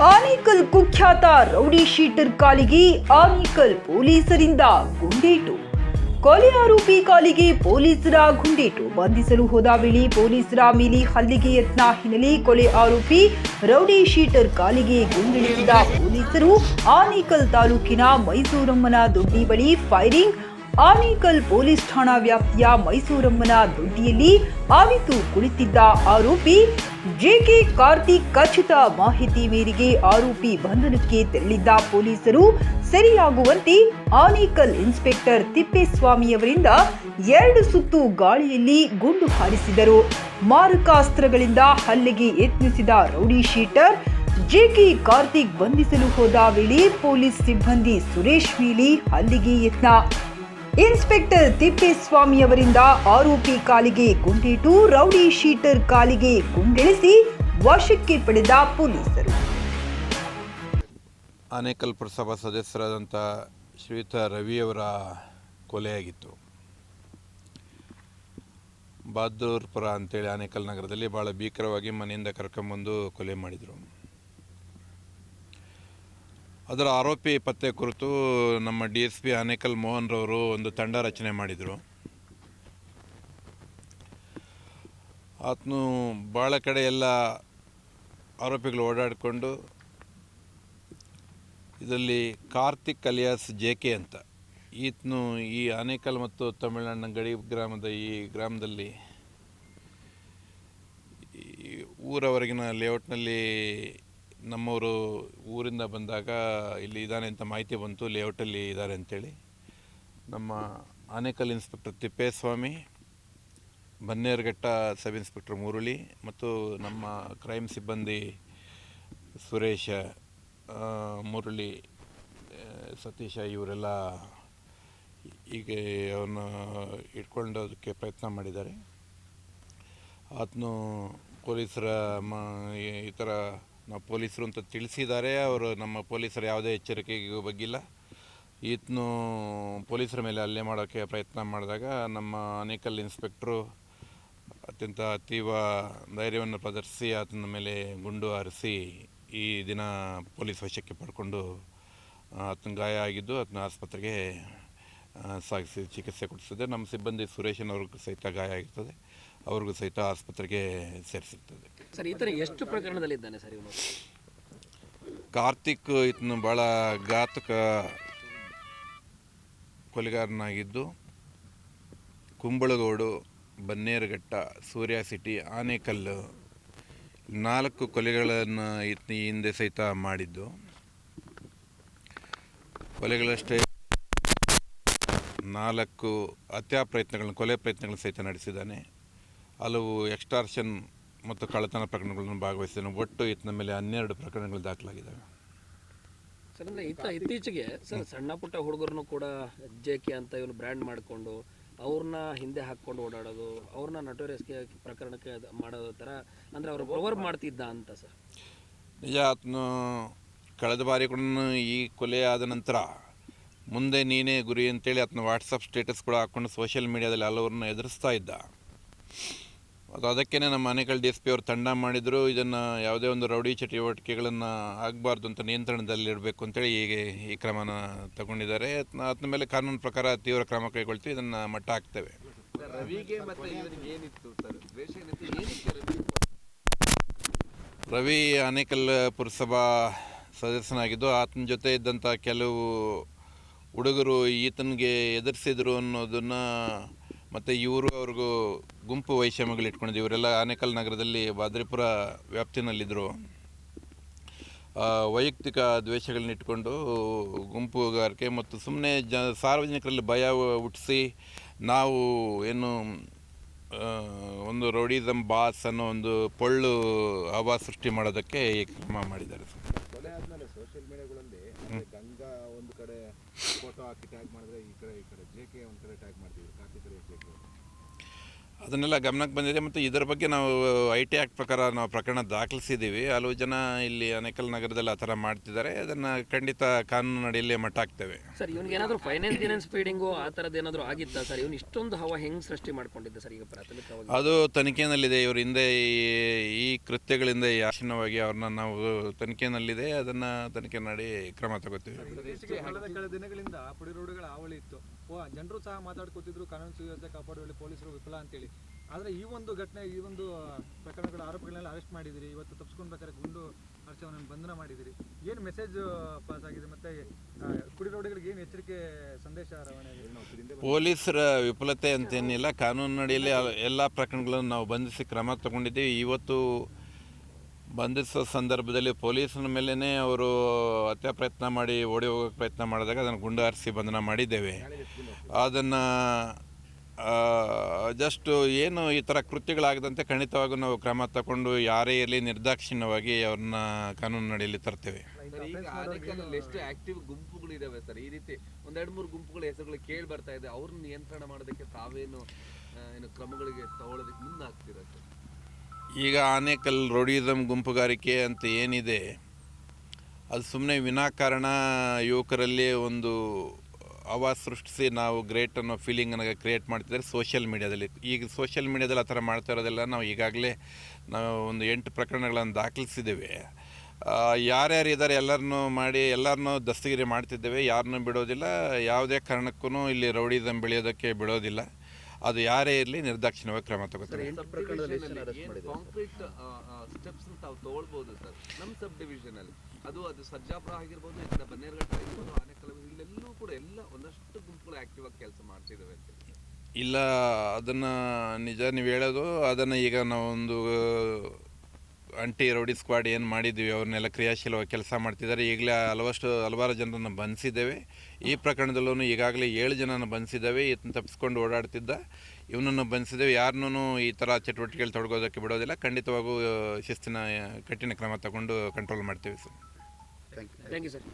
ಆನೇಕಲ್ ಕುಖ್ಯಾತ rowdy sheeter ಕಾಲಿಗೆ ಆನೇಕಲ್ ಪೊಲೀಸರಿಂದ ಗುಂಡೇಟು. ಕೊಲೆ ಆರೋಪಿ ಕಾಲಿಗೆ ಪೊಲೀಸರ ಗುಂಡೇಟು. ಬಂಧಿಸಲು ಹೋದ ವೇಳೆ ಪೊಲೀಸರ ಮೇಲೆ ಹಲ್ಲಿಗೆ ಯತ್ನ ಹಿನ್ನೆಲೆ ಕೊಲೆ ಆರೋಪಿ ರೌಡಿ ಶೀಟರ್ ಕಾಲಿಗೆ ಗುಂಡಿಳಿಸಿದ ಪೊಲೀಸರು ಆನೇಕಲ್ ತಾಲೂಕಿನ ಮೈಸೂರಮ್ಮನ ದೊಡ್ಡಿ ಬಳಿ ಫೈರಿಂಗ್, ಆನೇಕಲ್ ಪೊಲೀಸ್ ಠಾಣಾ ವ್ಯಾಪ್ತಿಯ ಮೈಸೂರಮ್ಮನ ದೊಡ್ಡಿಯಲ್ಲಿ ಆವಿತು ಕುಳಿತಿದ್ದ ಆರೋಪಿ ಜೆಕೆ ಕಾರ್ತಿಕ್ ಖಚಿತ ಮಾಹಿತಿ ಮೇರೆಗೆ ಆರೋಪಿ ಬಂಧನಕ್ಕೆ ತೆರಳಿದ್ದ ಪೊಲೀಸರು ಸರಿಯಾಗುವಂತೆ ಆನೇಕಲ್ ಇನ್ಸ್ಪೆಕ್ಟರ್ ತಿಪ್ಪೇಸ್ವಾಮಿಯವರಿಂದ ಎರಡು ಸುತ್ತು ಗಾಳಿಯಲ್ಲಿ ಗುಂಡು ಹಾರಿಸಿದರು. ಮಾರಕಾಸ್ತ್ರಗಳಿಂದ ಹಲ್ಲೆಗೆ ಯತ್ನಿಸಿದ ರೌಡಿ ಶೀಟರ್ ಜೆಕೆ ಕಾರ್ತಿಕ್ ಬಂಧಿಸಲು ಹೋದ ವೇಳೆ ಪೊಲೀಸ್ ಸಿಬ್ಬಂದಿ ಸುರೇಶ್ ಮೀಲಿ ಹಲ್ಲಿಗೆ ಯತ್ನ. ಇನ್ಸ್ಪೆಕ್ಟರ್ ತಿಪ್ಪೇಸ್ವಾಮಿ ಅವರಿಂದ ಆರೋಪಿ ಕಾಲಿಗೆ ಗುಂಡೇಟು ರೌಡಿ ಶೀಟರ್ ಕಾಲಿಗೆ ಗುಂಡಿಳಿಸಿ ವಶಕ್ಕೆ ಪಡೆದ ಪೊಲೀಸರು. ಆನೇಕಲ್ ಪುರಸಭಾ ಸದಸ್ಯರಾದಂಥ ಶ್ರೀಯುತ ರವಿಯವರ ಕೊಲೆಯಾಗಿತ್ತು. ಬಹದ್ದೂರ್ಪುರ ಅಂತೇಳಿ ಆನೇಕಲ್ ನಗರದಲ್ಲಿ ಭಾಳ ಭೀಕರವಾಗಿ ಮನೆಯಿಂದ ಕರ್ಕೊಂಬಂದು ಕೊಲೆ ಮಾಡಿದರು. ಅದರ ಆರೋಪಿ ಪತ್ತೆ ಕುರಿತು ನಮ್ಮ D S P Anekal Mohan ರವರು ಒಂದು ತಂಡ ರಚನೆ ಮಾಡಿದರು. ಆತನು ಭಾಳ ಕಡೆ ಎಲ್ಲ ಆರೋಪಿಗಳು ಓಡಾಡಿಕೊಂಡು ಇದರಲ್ಲಿ ಕಾರ್ತಿಕ್ ಅಲಿಯಾಸ್ ಜೆ ಕೆ ಅಂತ. ಈತನು ಈ ಆನೇಕಲ್ ಮತ್ತು ತಮಿಳುನಾಡಿನ ಗಡಿ ಗ್ರಾಮದ ಈ ಗ್ರಾಮದಲ್ಲಿ ಊರವರೆಗಿನ ಲೇಔಟ್ನಲ್ಲಿ ನಮ್ಮವರು ಊರಿಂದ ಬಂದಾಗ ಇಲ್ಲಿ ಇದ್ದಾನೆ ಅಂತ ಮಾಹಿತಿ ಬಂತು, ಲೇಔಟಲ್ಲಿ ಇದ್ದಾರೆ ಅಂತೇಳಿ. ನಮ್ಮ Anekal inspector Thippeswamy, Bannerghatta sub inspector Murali ಮತ್ತು ನಮ್ಮ ಕ್ರೈಮ್ ಸಿಬ್ಬಂದಿ ಸುರೇಶ ಮುರುಳಿ ಸತೀಶ ಇವರೆಲ್ಲ ಈಗ ಅವನ್ನ ಇಟ್ಕೊಂಡೋದಕ್ಕೆ ಪ್ರಯತ್ನ ಮಾಡಿದ್ದಾರೆ. ಆತನು ಪೊಲೀಸರ ಮ ಈ ಥರ ನಾವು ಪೊಲೀಸರು ಅಂತ ತಿಳಿಸಿದ್ದಾರೆ. ಅವರು ನಮ್ಮ ಪೊಲೀಸರು ಯಾವುದೇ ಎಚ್ಚರಿಕೆಗೂ ಬಗ್ಗಿಲ್ಲ. ಈತನು ಪೊಲೀಸರ ಮೇಲೆ ಹಲ್ಲೆ ಮಾಡೋಕ್ಕೆ ಪ್ರಯತ್ನ ಮಾಡಿದಾಗ ನಮ್ಮ ಅನೇಕಲ್ ಇನ್ಸ್ಪೆಕ್ಟ್ರು ಅತ್ಯಂತ ತೀವ್ರ ಧೈರ್ಯವನ್ನು ಪ್ರದರ್ಶಿಸಿ ಆತನ ಮೇಲೆ ಗುಂಡು ಹಾರಿಸಿ ಈ ದಿನ ಪೊಲೀಸ್ ವಶಕ್ಕೆ ಪಡ್ಕೊಂಡು ಆತನ ಗಾಯ ಆಗಿದ್ದು ಆತನ ಆಸ್ಪತ್ರೆಗೆ ಸಾಗಿಸಿ ಚಿಕಿತ್ಸೆ ಕೊಡಿಸಿದೆ. ನಮ್ಮ ಸಿಬ್ಬಂದಿ ಸುರೇಶನವ್ರಿಗೂ ಸಹಿತ ಗಾಯ ಆಗಿರ್ತದೆ. ಅವ್ರಿಗೂ ಸಹಿತ ಆಸ್ಪತ್ರೆಗೆ ಸೇರಿಸಿರ್ತದೆ ಸರ್ ಈ ಥರ ಎಷ್ಟು ಪ್ರಕರಣದಲ್ಲಿದ್ದಾನೆ ಸರ್ ಇವನು? ಕಾರ್ತಿಕ್ ಈತನು ಭಾಳ ಘಾತಕ ಕೊಲೆಗಾರನಾಗಿದ್ದು ಕುಂಬಳಗೋಡು ಬನ್ನೇರುಘಟ್ಟ ಸೂರ್ಯ ಸಿಟಿ ಆನೇಕಲ್ ನಾಲ್ಕು ಕೊಲೆಗಳನ್ನು ಈತನ ಈ ಹಿಂದೆ ಸಹಿತ ಮಾಡಿದ್ದು. ಕೊಲೆಗಳಷ್ಟೇ ನಾಲ್ಕು ಹತ್ಯಾ ಪ್ರಯತ್ನಗಳನ್ನು ಕೊಲೆ ಪ್ರಯತ್ನಗಳನ್ನು ಸಹಿತ ನಡೆಸಿದ್ದಾನೆ. ಹಲವು ಎಕ್ಸ್ಟಾರ್ಷನ್ ಮತ್ತು ಕಳ್ಳತನ ಪ್ರಕರಣಗಳನ್ನು ಭಾಗವಹಿಸಿದ್ದೇನೆ. ಒಟ್ಟು ಈತನ ಮೇಲೆ ಹನ್ನೆರಡು ಪ್ರಕರಣಗಳು ದಾಖಲಾಗಿದ್ದಾವೆ. ಸರ್ ಅಂದರೆ ಇತ್ತ ಇತ್ತೀಚೆಗೆ ಸರ್ ಸಣ್ಣ ಪುಟ್ಟ ಹುಡುಗರನ್ನು ಕೂಡ ಜೆ ಕೆ ಅಂತ ಇವನು ಬ್ರ್ಯಾಂಡ್ ಮಾಡಿಕೊಂಡು ಅವ್ರನ್ನ ಹಿಂದೆ ಹಾಕ್ಕೊಂಡು ಓಡಾಡೋದು ಅವ್ರನ್ನ ನಟೋರಿಯಸ್ಗೆ ಪ್ರಕರಣಕ್ಕೆ ಮಾಡೋದ ಮಾಡೋದು ಥರ ಅಂದರೆ ಅವರು ಓವರ್ ಮಾಡ್ತಿದ್ದ ಅಂತ ಸರ್. ನಿಜ ಆತನು ಕಳೆದ ಬಾರಿ ಕೂಡ ಈ ಕೊಲೆ ಆದ ನಂತರ ಮುಂದೆ ನೀನೇ ಗುರಿ ಅಂತೇಳಿ ಆತನ ವಾಟ್ಸಪ್ ಸ್ಟೇಟಸ್ ಕೂಡ ಹಾಕ್ಕೊಂಡು ಸೋಷಿಯಲ್ ಮೀಡಿಯಾದಲ್ಲಿ ಹಲವರನ್ನ ಎದುರಿಸ್ತಾ ಇದ್ದ. ಅದು ಅದಕ್ಕೇ ನಮ್ಮ ಆನೇಕಲ್ ಡಿ ಎಸ್ ಪಿ ಅವರು ತಂಡ ಮಾಡಿದರು ಇದನ್ನು ಯಾವುದೇ ಒಂದು ರೌಡಿ ಚಟುವಟಿಕೆಗಳನ್ನು ಆಗಬಾರ್ದು ಅಂತ ನಿಯಂತ್ರಣದಲ್ಲಿಡಬೇಕು ಅಂತೇಳಿ ಹೀಗೆ ಈ ಕ್ರಮನ ತಗೊಂಡಿದ್ದಾರೆ. ಅದನ್ನ ಆತನ ಮೇಲೆ ಕಾನೂನು ಪ್ರಕಾರ ತೀವ್ರ ಕ್ರಮ ಕೈಗೊಳ್ತೀವಿ ಇದನ್ನು ಮಟ್ಟ ಹಾಕ್ತೇವೆ. ರವಿ? ಆನೇಕಲ್ ಪುರಸಭಾ ಸದಸ್ಯನಾಗಿದ್ದು ಆತನ ಜೊತೆ ಇದ್ದಂಥ ಕೆಲವು ಹುಡುಗರು ಈತನಿಗೆ ಎದುರಿಸಿದ್ರು ಅನ್ನೋದನ್ನು ಮತ್ತು ಇವರು ಅವ್ರಿಗೂ ಗುಂಪು ವೈಷಮ್ಯಗಳು ಇಟ್ಕೊಂಡಿದ್ದು. ಇವರೆಲ್ಲ ಆನೇಕಲ್ ನಗರದಲ್ಲಿ ಬಾದ್ರಿಪುರ ವ್ಯಾಪ್ತಿನಲ್ಲಿದ್ದರು ವೈಯಕ್ತಿಕ ದ್ವೇಷಗಳನ್ನ ಇಟ್ಕೊಂಡು ಗುಂಪುಗಾರಿಕೆ ಮತ್ತು ಸುಮ್ಮನೆ ಜ, ಸಾರ್ವಜನಿಕರಲ್ಲಿ ಭಯ ಹುಟ್ಟಿಸಿ ನಾವು ಏನು ಒಂದು ರೌಡಿಸಮ್ ಬಾಸ್ ಅನ್ನೋ ಒಂದು ಪೊಳ್ಳು ಹವಾ ಸೃಷ್ಟಿ ಮಾಡೋದಕ್ಕೆ ಈ ಕ್ರಮ ಮಾಡಿದ್ದಾರೆ ಸರ್ ಕೊಲೆ ಆದ್ಮೇಲೆ ಸೋಷಿಯಲ್ ಮೀಡಿಯಾಗಳಲ್ಲಿ ಅಂದ್ರೆ ಗಂಗಾ ಒಂದು ಕಡೆ ಫೋಟೋ ಹಾಕಿ ಟ್ಯಾಗ್ ಮಾಡಿದ್ರೆ ಈ ಕಡೆ ಈ ಕಡೆ ಜೆ ಕೆ ಒಂದು ಕಡೆ ಟ್ಯಾಗ್ ಮಾಡ್ತೀವಿ, ಕಾರ್ತಿಕ್ ಜೆ ಕೆ ಅದನ್ನೆಲ್ಲ ಗಮನಕ್ಕೆ ಬಂದಿದೆ ಮತ್ತು ಇದರ ಬಗ್ಗೆ ನಾವು ಐ ಟಿ ಆ್ಯಕ್ಟ್ ಪ್ರಕಾರ ನಾವು ಪ್ರಕರಣ ದಾಖಲಿಸಿದ್ದೀವಿ. ಹಲವು ಜನ ಇಲ್ಲಿ ಅನೇಕಲ್ ನಗರದಲ್ಲಿ ಆ ಥರ ಮಾಡ್ತಿದ್ದಾರೆ. ಅದನ್ನು ಖಂಡಿತ ಕಾನೂನು ಅಡಿಯಲ್ಲಿ ಮಟ್ಟ ಹಾಕ್ತೇವೆ ಸರ್ ಇವನಿಗೆ ಏನಾದರೂ ಫೈನಾನ್ಸ್ ಗಿನೆನ್ಸ್ ಫೀಡಿಂಗು ಆ ಥರದ್ದು ಏನಾದರೂ ಆಗಿತ್ತಾ ಸರ್? ಇವನು ಇಷ್ಟೊಂದು ಹವಾ ಹೆಂಗೆ ಸೃಷ್ಟಿ ಮಾಡಿಕೊಂಡಿದ್ದೆ ಸರ್ ಈಗ ಪ್ರಾಥಮಿಕವಾಗಿ? ಅದು ತನಿಖೆಯಲ್ಲಿದೆ. ಇವ್ರ ಹಿಂದೆ ಈ- ಈ ಕೃತ್ಯಗಳಿಂದ ಯಾಶೀನವಾಗಿ ಅವ್ರನ್ನ ನಾವು ತನಿಖೆಯಲ್ಲಿದೆ. ಅದನ್ನು ತನಿಖೆ ಮಾಡಿ ಕ್ರಮ ತಗೋತೀವಿ. ದೇಶಕ್ಕೆ ಕಳೆದ ಕೆಲ ದಿನಗಳಿಂದ ಪುಡಿ ರೋಡ್ಗಳ ಹಾವಳಿ ಇತ್ತು. ಓ ಜನರು ಸಹ ಮಾತಾಡ್ಕೊತಿದ್ರು. ಕಾನೂನು ಸುವ್ಯವಸ್ಥೆ ಕಾಪಾಡುವಲ್ಲಿ ಪೊಲೀಸರು ವಿಫಲ ಅಂತೇಳಿ. ಆದರೆ ಈ ಒಂದು ಘಟನೆ, ಈ ಒಂದು ಪ್ರಕರಣಗಳ ಆರೋಪಗಳನ್ನೆಲ್ಲ ಅರೆಸ್ಟ್ ಮಾಡಿದಿರಿ. ಇವತ್ತು ತಪ್ಪಿಸ್ಕೊಳ್ಬೇಕಾದ್ರೆ ಗುಂಡು ಹರ್ಷವನ್ನ ಬಂಧನ ಮಾಡಿದಿರಿ. ಏನು ಮೆಸೇಜ್ ಪಾಸ್ ಆಗಿದೆ ಮತ್ತೆ ಕುಡಿರೋಡಿಗಳಿಗೆ ಏನು ಎಚ್ಚರಿಕೆ, ಸಂದೇಶ ರವಾನೆ ಪೊಲೀಸರ ವಿಫಲತೆ ಅಂತೇನಿಲ್ಲ. ಕಾನೂನು ಅಡಿಯಲ್ಲಿ ಎಲ್ಲ ಪ್ರಕರಣಗಳನ್ನು ನಾವು ಬಂಧಿಸಿ ಕ್ರಮ ತಗೊಂಡಿದ್ದೀವಿ. ಇವತ್ತು ಬಂಧಿಸೋ ಸಂದರ್ಭದಲ್ಲಿ ಪೊಲೀಸರ ಮೇಲೇ ಅವರು ಹತ್ಯೆ ಪ್ರಯತ್ನ ಮಾಡಿ, ಓಡಿ ಹೋಗೋಕ್ಕೆ ಪ್ರಯತ್ನ ಮಾಡಿದಾಗ ಅದನ್ನು ಗುಂಡು ಹಾರಿಸಿ ಬಂಧನ ಮಾಡಿದ್ದೇವೆ. ಅದನ್ನು ಜಸ್ಟ್ ಏನು ಈ ಥರ ಕೃತ್ಯಗಳಾಗದಂತೆ ಖಂಡಿತವಾಗೂ ನಾವು ಕ್ರಮ ತಗೊಂಡು ಯಾರೇ ಇರಲಿ ನಿರ್ದಾಕ್ಷಿಣ್ಯವಾಗಿ ಅವ್ರನ್ನ ಕಾನೂನು ಅಡಿಯಲ್ಲಿ ತರ್ತೇವೆ. ಈಗ ಆನೇಕಲ್ಲಲ್ಲಿ ಎಷ್ಟು ಆಕ್ಟಿವ್ ಗುಂಪುಗಳು ಇದಾವೆ ಸರ್. ಈ ರೀತಿ ಒಂದೆರಡು ಮೂರು ಗುಂಪುಗಳ ಹೆಸರುಗಳು ಕೇಳಿ ಬರ್ತಾ ಇದೆ. ಅವ್ರನ್ನ ನಿಯಂತ್ರಣ ಮಾಡೋದಕ್ಕೆ ತಾವೇನು ಆ, ಏನು ಕ್ರಮಗಳಿಗೆ ತಗೊಳ್ಳೋದಕ್ಕೆ ಮುಂದಾಗ್ತೀರಾ ಸರ್? ಈಗ ಆನೇಕಲ್ ರೋಡಿಸಮ್ ಗುಂಪುಗಾರಿಕೆ ಅಂತ ಏನಿದೆ ಅದು ಸುಮ್ಮನೆ ವಿನಾಕಾರಣ ಯುವಕರಲ್ಲಿ ಒಂದು ಅವಾಜ್ ಸೃಷ್ಟಿಸಿ ನಾವು ಗ್ರೇಟ್ ಅನ್ನೋ ಫೀಲಿಂಗನ್ನು ಕ್ರಿಯೇಟ್ ಮಾಡ್ತಿದ್ದಾರೆ ಸೋಷಿಯಲ್ ಮೀಡ್ಯಾದಲ್ಲಿ ಈಗ ಸೋಷಿಯಲ್ ಮೀಡ್ಯಾದಲ್ಲಿ ಆ ಥರ ಮಾಡ್ತಾ ಇರೋದೆಲ್ಲ ನಾವು ಈಗಾಗಲೇ ನಾವು ಒಂದು ಎಂಟು ಪ್ರಕರಣಗಳನ್ನು ದಾಖಲಿಸಿದ್ದೇವೆ. ಯಾರ್ಯಾರು ಇದ್ದಾರೆ ಎಲ್ಲರನ್ನೂ ಮಾಡಿ, ಎಲ್ಲರನ್ನೂ ದಸ್ತಗಿರಿ ಮಾಡ್ತಿದ್ದೇವೆ, ಯಾರನ್ನೂ ಬಿಡೋದಿಲ್ಲ, ಯಾವುದೇ ಕಾರಣಕ್ಕೂ ಇಲ್ಲಿ ರೌಡಿಸಮ್ ಬೆಳೆಯೋದಕ್ಕೆ ಬಿಡೋದಿಲ್ಲ. ಅದು ಯಾರೇ ಇರಲಿ ನಿರ್ದಾಕ್ಷಿಣ್ಯವಾಗಿ ಕ್ರಮ ತಗೋತಾರೆ. ಕಾಂಕ್ರೀಟ್ ಸ್ಟೆಪ್ಸ್ ತಾವು ತಗೊಳ್ಬಹುದು ಸರ್. ನಮ್ಮ ಸಬ್ ಡಿವಿಷನ್ ಅಲ್ಲಿ. ಅದು ಅದು ಸರ್ಜಾಪುರ ಆಗಿರ್ಬೋದು ಈ ಕಡೆ ಬನ್ನೇರುಘಟ್ಟ ಆಗಿರ್ಬೋದು ಆನೇಕಲ್ ಇಲ್ಲೆಲ್ಲೂ ಕೂಡ ಎಲ್ಲ ಒಂದಷ್ಟು ಗುಂಪುಗಳು ಆಕ್ಟಿವ್ ಆಗಿ ಕೆಲಸ ಮಾಡ್ತಿದ್ದಾವೆ ಅಂತ ಇಲ್ಲ ಅದನ್ನು ನಿಜ ನೀವು ಹೇಳೋದು ಅದನ್ನು ಈಗ ನಾವೊಂದು ಅಂಟಿ ರೌಡಿ ಸ್ಕ್ವಾಡ್ ಏನು ಮಾಡಿದ್ವಿ ಅವ್ರನ್ನೆಲ್ಲ ಕ್ರಿಯಾಶೀಲವಾಗಿ ಕೆಲಸ ಮಾಡ್ತಿದ್ದಾರೆ. ಈಗಲೇ ಹಲವಷ್ಟು ಹಲವಾರು ಜನರನ್ನು ಬಂಧಿಸಿದ್ದೇವೆ. ಈ ಪ್ರಕರಣದಲ್ಲೂ ಈಗಾಗಲೇ ಏಳು ಜನನ ಬಂಧಿಸಿದ್ದೇವೆ. ಈತನ ತಪ್ಪಿಸ್ಕೊಂಡು ಓಡಾಡ್ತಿದ್ದ ಇವನನ್ನು ಬಂಧಿಸಿದ್ದೇವೆ. ಯಾರನ್ನೂ ಈ ಥರ ಚಟುವಟಿಕೆಗಳು ತೊಡಗೋದಕ್ಕೆ ಬಿಡೋದಿಲ್ಲ. ಖಂಡಿತವಾಗೂ ಶಿಸ್ತಿನ ಕಠಿಣ ಕ್ರಮ ತಗೊಂಡು ಕಂಟ್ರೋಲ್ ಮಾಡ್ತೀವಿ ಸರ್. Thank you sir